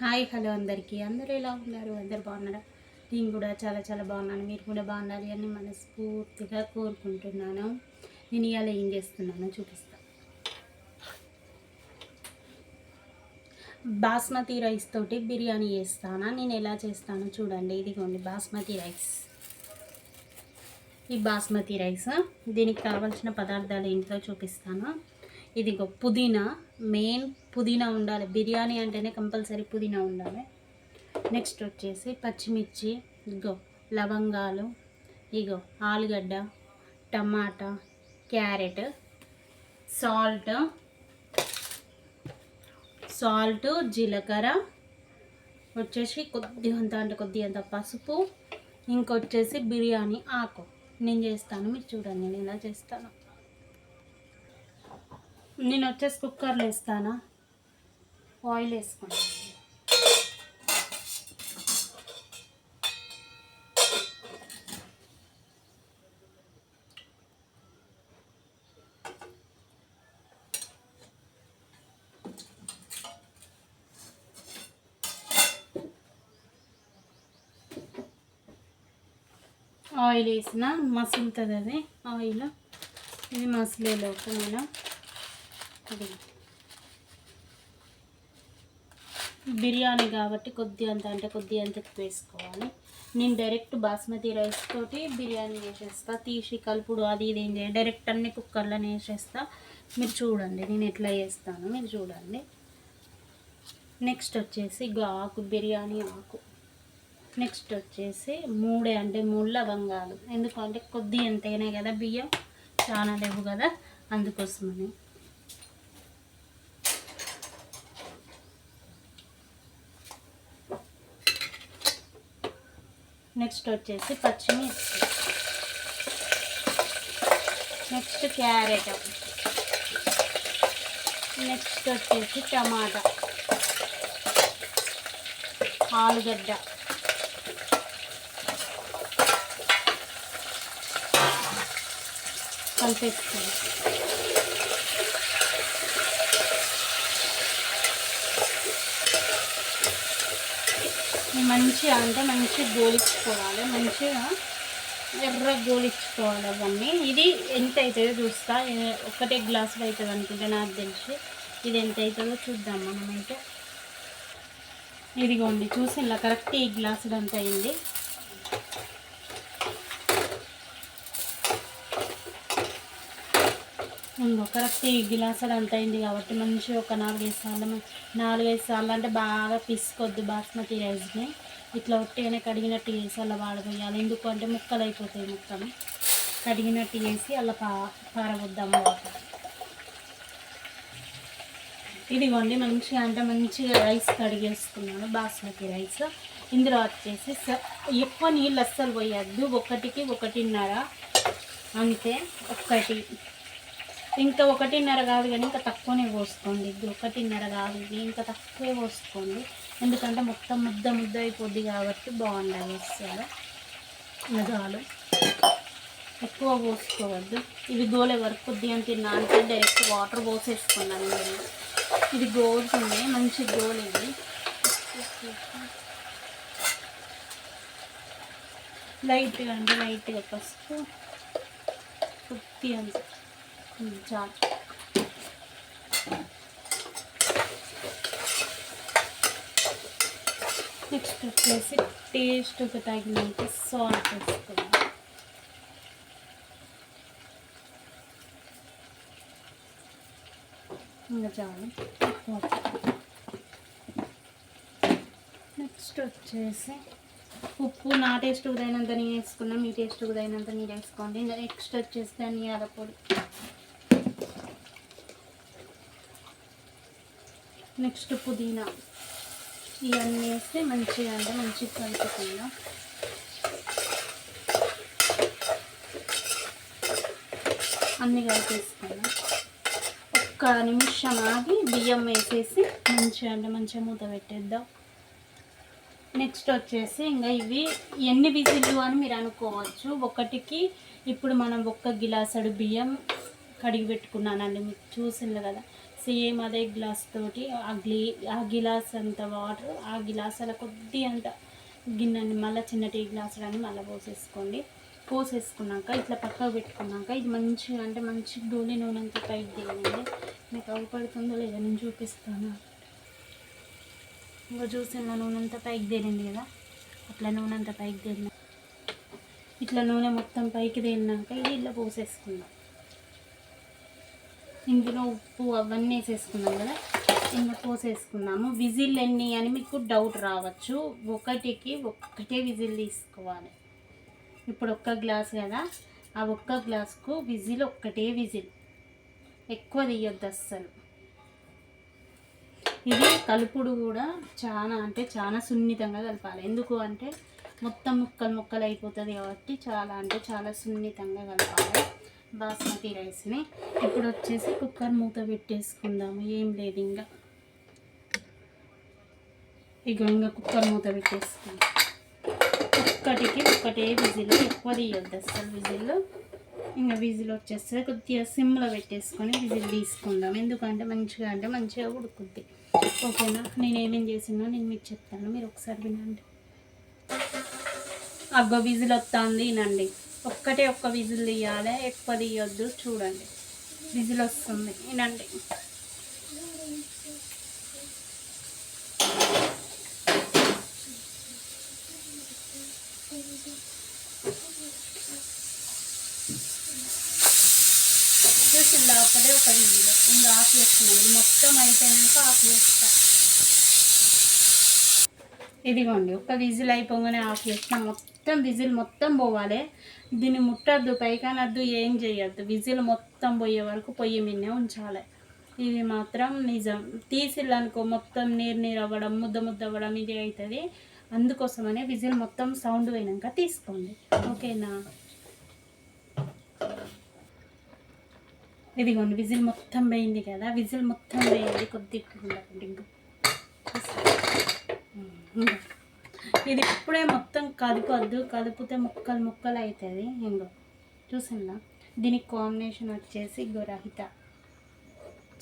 Hi hello అందరికీ. అందరూ ఎలా ఉన్నారు? అందరు బాగున్నారా? నేను కూడా చాలా చాలా బాగున్నాను. మీరు కూడా బాగున్నారు అని మనస్ఫూర్తిగా కోరుకుంటున్నాను. నేను ఇవాళ ఏం చేస్తున్నానో చూపిస్తాను బాస్మతి రైస్ తోటి బిర్యానీ చేస్తానా? నేను ఎలా చేస్తానో చూడండి. ఇదిగోండి బాస్మతి రైస్. ఈ బాస్మతి రైస్ దీనికి కావాల్సిన పదార్థాలు ఏంటో చూపిస్తాను. ఇదిగో పుదీనా. మెయిన్ పుదీనా ఉండాలి. బిర్యానీ అంటేనే కంపల్సరీ పుదీనా ఉండాలి. నెక్స్ట్ వచ్చేసి పచ్చిమిర్చి. ఇగో లవంగాలు. ఇగో ఆలుగడ్డ టమాటా క్యారెట్ సాల్ట్ సాల్ట్ జీలకర్ర. వచ్చేసి కొద్దిగంత అంటే కొద్దిగంత పసుపు. ఇంకొచ్చేసి బిర్యానీ ఆకు. నేను చేస్తాను. మీరు చూడండి నేను ఇలా చేస్తాను. నేను వచ్చేసి కుక్కర్లో వేస్తానా? ఆయిల్ వేసుకోండి. ఆయిల్ వేసిన మసులుతుంది అది ఆయిల్ ఇది మసిలేలోపు మనం బిర్యానీ కాబట్టి కొద్ది అంత అంటే కొద్ది అంత వేసుకోవాలి. నేను డైరెక్ట్ బాస్మతి రైస్ తోటి బిర్యానీ వేసేస్తా. తీసి కలుపుడు అది ఇది ఏం చేయాలి డైరెక్ట్ అన్ని కుక్కర్లోనే వేసేస్తా. మీరు చూడండి నేను ఎట్లా చేస్తాను మీరు చూడండి. నెక్స్ట్ వచ్చేసి ఆకు బిర్యానీ ఆకు. నెక్స్ట్ వచ్చేసి మూడే అంటే మూడు లవంగాలు ఎందుకంటే కొద్ది ఎంతైనా కదా బియ్యం? చాలా లేవు కదా. అందుకోసమని. నెక్స్ట్ వచ్చేసి పచ్చిమిర్చి. Next carrot. నెక్స్ట్ వచ్చేసి టమాటా. ఆలుగడ్డ. కలిపేసుకోండి మంచిగా అంటే మంచిగా గోలించుకోవాలి మంచిగా ఎర్ర గోలించుకోవాలి అవన్నీ. ఇది ఎంత అవుతుందో చూస్తా ఒకటే గ్లాసులు అవుతుంది అనుకుంటే నాకు తెలిసి ఇది ఎంత అవుతుందో చూద్దాం మనమైతే. ఇదిగోండి చూసి ఇలా కరెక్ట్ ఈ గ్లాసులు అంత అయింది. ఇంకో కరెక్ట్ ఈ గిలాసులు అంత అయింది కాబట్టి మంచిగా ఒక నాలుగైదు సార్లు నాలుగైదు సార్లు అంటే బాగా పిసుకొద్దు బాస్మతి రైస్ని. ఇట్లా ఒట్టిగానే కడిగినట్టు వేసి అలా వాడబోయాలి ఎందుకంటే ముక్కలు అయిపోతాయి మొత్తం. కడిగినట్టు వేసి అలా పా పారబోద్దాం వాటర్ ఇదిగోండి మంచిగా అంటే మంచిగా రైస్ కడిగేసుకున్నాను బాస్మతి రైస్. ఇందులో వచ్చేసి ఎక్కువ నీళ్ళు అస్సలు పోయద్దు. ఒకటికి ఒకటిన్నర అంతే. ఒకటి ఇంకా ఒకటిన్నర కాదు కానీ ఇంకా తక్కువనే పోసుకోండి. ఇది ఒకటిన్నర కాదు ఇది ఇంకా తక్కువే పోసుకోండి. ఎందుకంటే మొత్తం ముద్ద ముద్ద అయిపోద్ది కాబట్టి బాగుండాలి అసలు నిజాలు ఎక్కువ పోసుకోవద్దు. ఇది గోలే వరకు కొద్దిగా తిన్నా అంటే డైరెక్ట్ వాటర్ పోసేసుకున్నాను నేను. ఇది గోలుతుంది మంచి గోలు ఇది. లైట్గా అండి లైట్గా ఫస్ట్ కొద్ది అంత. చాలు. నెక్స్ట్ వచ్చేసి టేస్ట్కి తగినంత సాల్ట్ వేసుకోవాలి ఇంకా చాలు. నెక్స్ట్ వచ్చేసి ఉప్పు నా టేస్ట్ తగినంత నేను వేసుకున్నా మీ టేస్ట్ తగినంత మీరు వేసుకోండి. నెక్స్ట్ వచ్చేసి ధనియాల పొడి. నెక్స్ట్ పుదీనా. ఇవన్నీ వేస్తే మంచిగా అంటే మంచిగా కలుపుకుందాం. అన్నీ కలిపేసుకుందాం. ఒక్క నిమిషం ఆగి బియ్యం వేసేసి మంచిగా అంటే మంచిగా మూత పెట్టేద్దాం. నెక్స్ట్ వచ్చేసి ఇంకా ఇవి ఎన్ని విజిల్లు అని మీరు అనుకోవచ్చు. ఒకటికి ఇప్పుడు మనం ఒక్క గిలాసడు బియ్యం కడిగి పెట్టుకున్నానండి. మీకు చూసింది కదా? సేమ్ అదే గ్లాస్ తోటి ఆ గ్లీ ఆ గిలాస్ అంత వాటర్ ఆ గిలాస్ అలా కొద్ది అంత గిన్నెని మళ్ళీ చిన్న టీ గ్లాసులని మళ్ళీ పోసేసుకోండి. పోసేసుకున్నాక ఇట్లా పక్కకు పెట్టుకున్నాక ఇది మంచిగా అంటే మంచి గోలి నూనె అంతా పైకి దిగండి మీకు అవపడుతుందో లేదో నేను చూపిస్తాను. ఇంకా చూసిన నూనె అంతా పైకి తేలింది కదా? అట్లా నూనె అంతా పైకి తేలిన ఇట్లా నూనె మొత్తం పైకి తేలినాక ఇది ఇట్లా పోసేసుకుందాం. ఇందులో ఉప్పు అవన్నీ వేసేసుకున్నాం కదా. ఇందులో పోసేసుకున్నాము. విజిల్ ఎన్ని అని మీకు డౌట్ రావచ్చు. ఒకటికి ఒక్కటే విజిల్ తీసుకోవాలి. ఇప్పుడు ఒక్క గ్లాస్ కదా. ఆ ఒక్క గ్లాస్కు విజిల్ ఒక్కటే విజిల్. ఎక్కువ తీయొద్దు అస్సలు. ఇది కలుపుడు కూడా చాలా అంటే చాలా సున్నితంగా కలపాలి. ఎందుకు అంటే మొత్తం ముక్కలు ముక్కలు అయిపోతుంది కాబట్టి చాలా అంటే చాలా సున్నితంగా కలపాలి. బాస్మతి రైస్ని. ఇప్పుడు వచ్చేసి కుక్కర్ మూత పెట్టేసుకుందాము. ఏం లేదు ఇంకా. ఇక ఇంకా కుక్కర్ మూత పెట్టేసుకుందాం. ఒక్కటికి ఒక్కటే విజిల్ ఎక్కువ తీయద్దు అసలు విజిల్. ఇంకా విజిల్ వచ్చేస్తే కొద్దిగా సిమ్లో పెట్టేసుకొని విజిల్ తీసుకుందాం. ఎందుకంటే మంచిగా అంటే మంచిగా ఉడుకుద్ది. ఓకేనా? నేను ఏమేం చేసినా నేను మీకు చెప్తాను. మీరు ఒకసారి వినండి. అగ్గో విజిల్ వస్తుంది. వినండి. ఒక్కటే ఒక్క విజిల్ తీయాలి ఎక్కువ తీయొద్దు చూడండి. విజిల్ వస్తుంది వినండి. చూసిందా? ఒకటే ఒక విజిల్. ఇంకా ఆఫ్ చేస్తున్నాను ఇది మొత్తం అయిపోయినాక ఆఫ్ చేస్తా. ఇదిగోండి ఒక విజిల్ అయిపోగానే ఆఫ్ చేస్తాను మొత్తం మొత్తం విజిల్ మొత్తం పోవాలి. దీన్ని ముట్టద్దు పైకానద్దు ఏం చేయొద్దు విజిల్ మొత్తం పోయే వరకు పొయ్యి మీదనే ఉంచాలి. ఇది మాత్రం నిజం. తీసిల్లనుకో మొత్తం నీరు నీరు అవ్వడం ముద్ద ముద్ద అవ్వడం ఇది అవుతుంది అందుకోసమనే విజిల్ మొత్తం సౌండ్ పోయినాక తీసుకోండి. ఓకేనా? ఇదిగోండి విజిల్ మొత్తం పోయింది కదా. విజిల్ మొత్తం పోయింది. కొద్దిగా ఉండకండి ఇంకా ఇంకా. ఇది ఇప్పుడే మొత్తం కదపొద్దు కదుపుతే ముక్కలు ముక్కలు అవుతుంది ఇంకో చూసిందా? దీనికి కాంబినేషన్ వచ్చేసి గురహిత.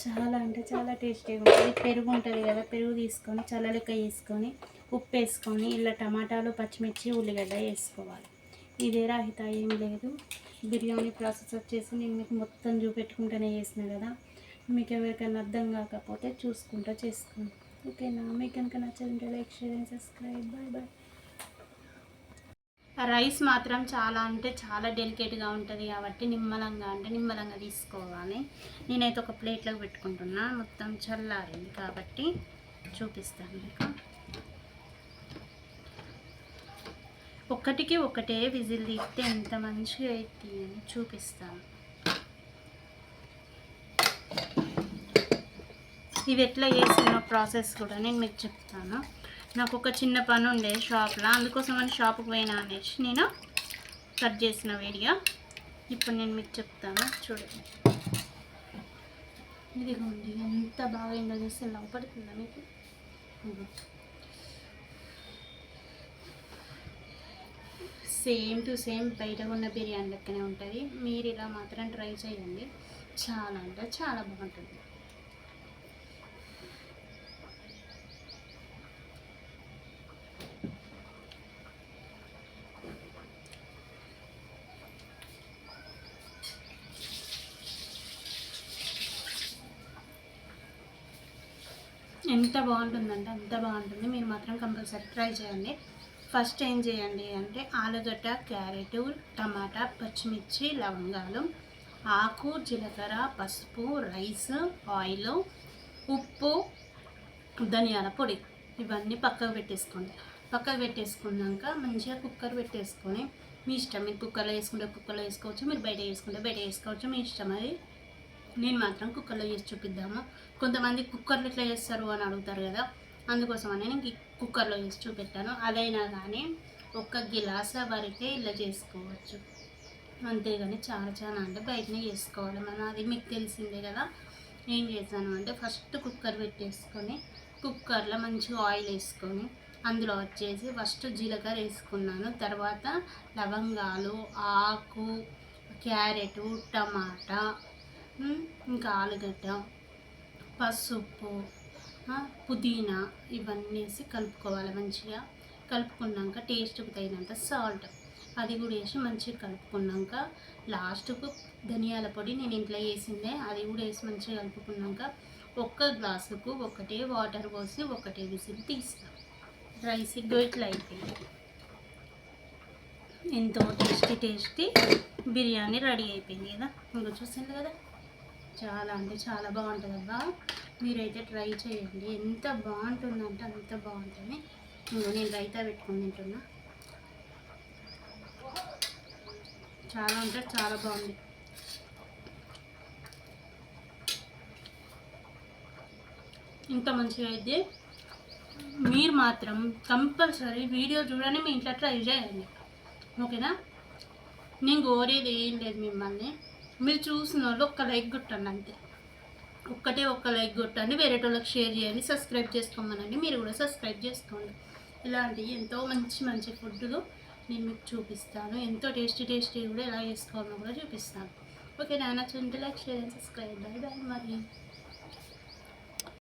చాలా అంటే చాలా టేస్టీగా ఉంటుంది. పెరుగు ఉంటుంది కదా పెరుగు తీసుకొని చల్లలెక్క వేసుకొని ఉప్పు వేసుకొని ఇలా టమాటాలు పచ్చిమిర్చి ఉల్లిగడ్డ వేసుకోవాలి. ఇదే రాహిత ఏం లేదు. బిర్యానీ ప్రాసెస్ వచ్చేసి నేను మీకు మొత్తం చూపెట్టుకుంటూనే చేసిన కదా. మీకు ఎవరికైనా అర్థం కాకపోతే చూసుకుంటూ చేసుకోండి ఓకేనా మీకు కనుక నచ్చాలంటే like share and subscribe bye bye rice మాత్రం చాలా అంటే చాలా డెలికేట్గా ఉంటుంది కాబట్టి నిమ్మలంగా అంటే నిమ్మలంగా తీసుకోవాలి. నేనైతే ఒక ప్లేట్లోకి పెట్టుకుంటున్నా. మొత్తం చల్లారింది కాబట్టి చూపిస్తాను మీకు. ఒక్కటికి ఒకటే విజిల్ తీస్తే ఎంత మంచిగా అయితే అని చూపిస్తాను. ఇది ఎట్లా చేసిన ప్రాసెస్ కూడా నేను మీకు చెప్తాను. నాకు ఒక చిన్న పని ఉండే షాప్లో అందుకోసం అని షాప్కి పోయినా అనేసి నేను కట్ చేసిన వీడియో. ఇప్పుడు నేను మీకు చెప్తాను చూడండి. ఇదిగోండి ఎంత బాగా అయిందో చూస్తే లోపడుతుందా మీకు? సేమ్ టు సేమ్ బయట ఉన్న బిర్యానీ లెక్కనే ఉంటుంది. మీరు ఇలా మాత్రం ట్రై చేయండి. చాలా అంటే చాలా బాగుంటుంది. ఎంత బాగుంటుందంటే అంత బాగుంటుంది. మీరు మాత్రం కంపల్సరీ ట్రై చేయండి. ఫస్ట్ ఏం చేయండి అంటే ఆలుగడ్డ క్యారెట్ టమాటా పచ్చిమిర్చి లవంగాలు ఆకు జీలకర్ర పసుపు రైస్ ఆయిల్ ఉప్పు ధనియాల పొడి. ఇవన్నీ పక్కకు పెట్టేసుకోండి. పక్కకు పెట్టేసుకున్నాక మంచిగా కుక్కర్ పెట్టేసుకొని మీ ఇష్టం మీరు కుక్కర్లో వేసుకుంటే కుక్కర్లో వేసుకోవచ్చు మీరు బయట వేసుకుంటే బయట వేసుకోవచ్చు. మీ ఇష్టం అది. నేను మాత్రం కుక్కర్లో చేసి చూపిద్దాము. కొంతమంది కుక్కర్లు ఎట్లా చేస్తారు అని అడుగుతారు కదా అందుకోసం అని నేను కుక్కర్లో చేసి చూపెట్టాను. అదైనా కానీ ఒక్క గిలాస వరకే ఇలా చేసుకోవచ్చు. అంతేగాని చాలా చాలా అంటే బయటనే చేసుకోవాలి. మనం అది మీకు తెలిసిందే కదా ఏం చేశాను అంటే ఫస్ట్ కుక్కర్ పెట్టేసుకొని కుక్కర్లో మంచిగా ఆయిల్ వేసుకొని అందులో వచ్చేసి ఫస్ట్ జీలకర్ర వేసుకున్నాను. తర్వాత లవంగాలు ఆకు క్యారెట్ టమాటా ఇంకా ఆలుగడ్డ పసుపు పుదీనా ఇవన్నీ వేసి కలుపుకోవాలి మంచిగా. కలుపుకున్నాక టేస్ట్కి తగినంత సాల్ట్. అది కూడా వేసి మంచిగా కలుపుకున్నాక లాస్ట్కు ధనియాల పొడి నేను ఇంట్లో వేసిందే. అది కూడా వేసి మంచిగా కలుపుకున్నాక ఒక్క గ్లాసుకు ఒకటే వాటర్ పోసి ఒకటే విసిల్ తీస్తాం. రైస్ ఇగ్గో ఇట్లా అయిపోయింది. ఎంతో టేస్టీ టేస్టీ బిర్యానీ రెడీ అయిపోయింది కదా. ఇంకా చూసింది కదా? చాలా అంటే చాలా బాగుంటుంది అబ్బా మీరైతే ట్రై చేయండి. ఎంత బాగుంటుందంటే అంత బాగుంటుంది. నేను రైతా పెట్టుకుని తింటున్నా. చాలా అంటే చాలా బాగుంది. ఇంత మంచిగా అయితే మీరు మాత్రం కంపల్సరీ వీడియో చూడండి మీ ఇంట్లో ట్రై చేయండి. ఓకేనా? నేను కోరేది ఏం లేదు మిమ్మల్ని. మీరు చూసిన వాళ్ళు ఒక్క లైక్ కొట్టండి అంతే. ఒక్కటే ఒక్క లైక్ కొట్టండి వేరే వాళ్ళకి షేర్ చేయండి సబ్స్క్రైబ్ చేసుకోమనండి మీరు కూడా సబ్స్క్రైబ్ చేసుకోండి. ఇలాంటివి ఎంతో మంచి మంచి ఫుడ్లు నేను మీకు చూపిస్తాను. ఎంతో టేస్టీ టేస్టీ కూడా ఎలా చేసుకోవాలో కూడా చూపిస్తాను. ఓకే నాన్న చుంటే like share and subscribe. Bye bye మరి.